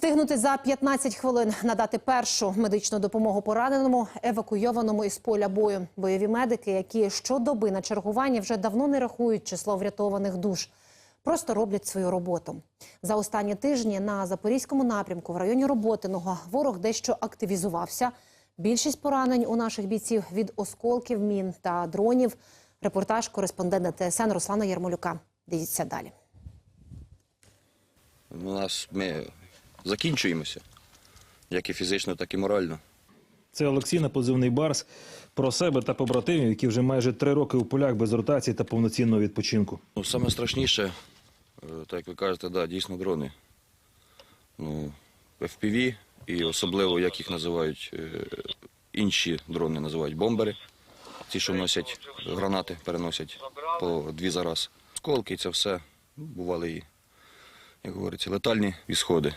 Встигнути за 15 хвилин надати першу медичну допомогу пораненому, евакуйованому із поля бою. Бойові медики, які щодоби на чергуванні вже давно не рахують число врятованих душ, просто роблять свою роботу. За останні тижні на запорізькому напрямку в районі Роботиного ворог дещо активізувався. Більшість поранень у наших бійців від осколків мін та дронів. Репортаж кореспондента ТСН Руслана Ярмолюка. Дивіться далі. У нас ми закінчуємося, як і фізично, так і морально. Це Олексій на позивний Барс про себе та побратимів, які вже майже три роки у полях без ротації та повноцінного відпочинку. Ну, саме страшніше, е, так як ви кажете, да, дійсно дрони. Ну, FPV і особливо, як їх називають, е, інші дрони називають бомбери. Ті, що носять гранати, переносять по дві за раз. Сколки, це все. Ну, Бували і, як говориться, летальні ісходи.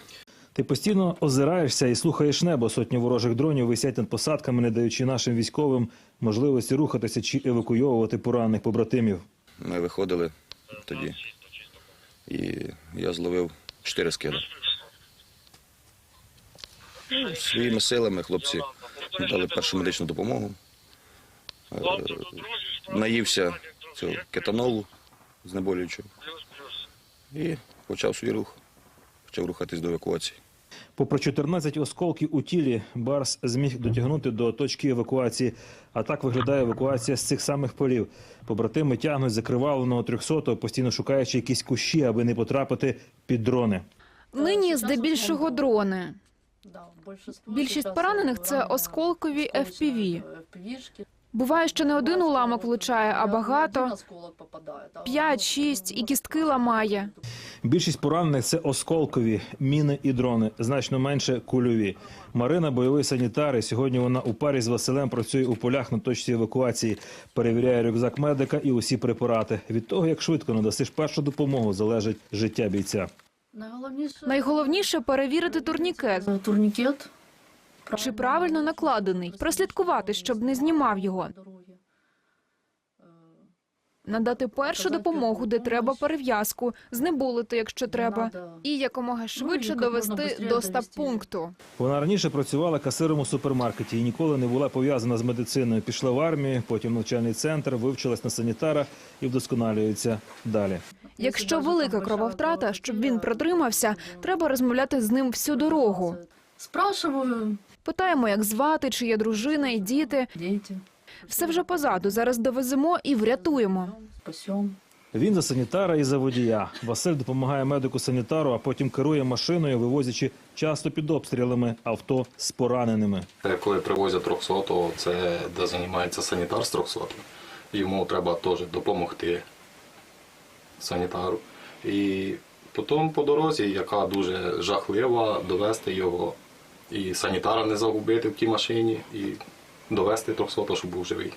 Ти постійно озираєшся і слухаєш небо. Сотні ворожих дронів висять над посадками, не даючи нашим військовим можливості рухатися чи евакуйовувати поранених побратимів. Ми виходили тоді, і я зловив чотири скиди. Ну, Своїми силами хлопці дали першу медичну допомогу. Е, Наївся цього кетанолу знеболюючого і почав свій рух, почав рухатись до евакуації. Попри 14 осколків у тілі, Барс зміг дотягнути до точки евакуації. А так виглядає евакуація з цих самих полів. Побратими тягнуть закриваленого 300-го, постійно шукаючи якісь кущі, аби не потрапити під дрони. Нині здебільшого дрони. Більшість поранених це осколкові FPV. Буває, що не один уламок влучає, а багато. П'ять, шість і кістки ламає. Більшість поранених це осколкові міни і дрони, значно менше кульові. Марина бойовий санітар. і Сьогодні вона у парі з Василем працює у полях на точці евакуації, перевіряє рюкзак медика і усі препарати. Від того, як швидко надасиш першу допомогу, залежить життя бійця. Найголовніше Найголовніше перевірити турнікет, турнікет. Чи правильно накладений, прослідкувати, щоб не знімав його, надати першу допомогу, де треба перев'язку, знеболити, якщо треба, і якомога швидше довести до стаб-пункту. Вона раніше працювала касиром у супермаркеті і ніколи не була пов'язана з медициною. Пішла в армію, потім навчальний центр, вивчилась на санітара і вдосконалюється далі. Якщо велика крововтрата, щоб він протримався, треба розмовляти з ним всю дорогу. Спрашиваю, Питаємо, як звати, чи є дружина і діти. дети, Все вже позаду. Зараз довеземо і врятуємо. спасем. Він за санітара і за водія. Василь допомагає медику санітару, а потім керує машиною, вивозячи часто під обстрілами авто з пораненими. Е, Коли привозять 300-го, це де займається санітар з 300 Йому треба теж допомогти санітару. І потім по дорозі, яка дуже жахлива, довести його і санітара не загубити в тій машині, і довести 300 щоб був живий.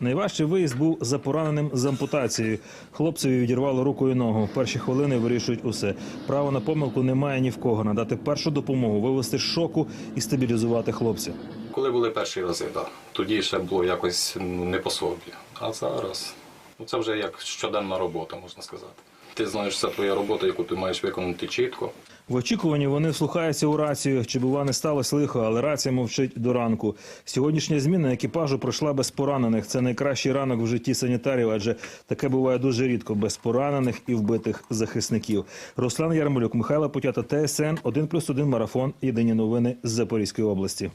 Найважчий виїзд був за пораненим з ампутацією. Хлопцеві відірвало руку і ногу. Перші хвилини вирішують усе. Право на помилку немає ні в кого. Надати першу допомогу, вивести з шоку і стабілізувати хлопця. Коли були перші рази, да, тоді ще було якось не по собі. А зараз ну, це вже як щоденна робота, можна сказати. Ти знаєш, це твоя робота, яку ти маєш виконати чітко. В очікуванні вони вслухаються у рацію, чи бува не сталося лихо, але рація мовчить до ранку. Сьогоднішня зміна екіпажу пройшла без поранених. Це найкращий ранок в житті санітарів, адже таке буває дуже рідко без поранених і вбитих захисників. Руслан Ярмолюк, Михайло Потята, ТСН 1+,1 марафон. Єдині новини з Запорізької області.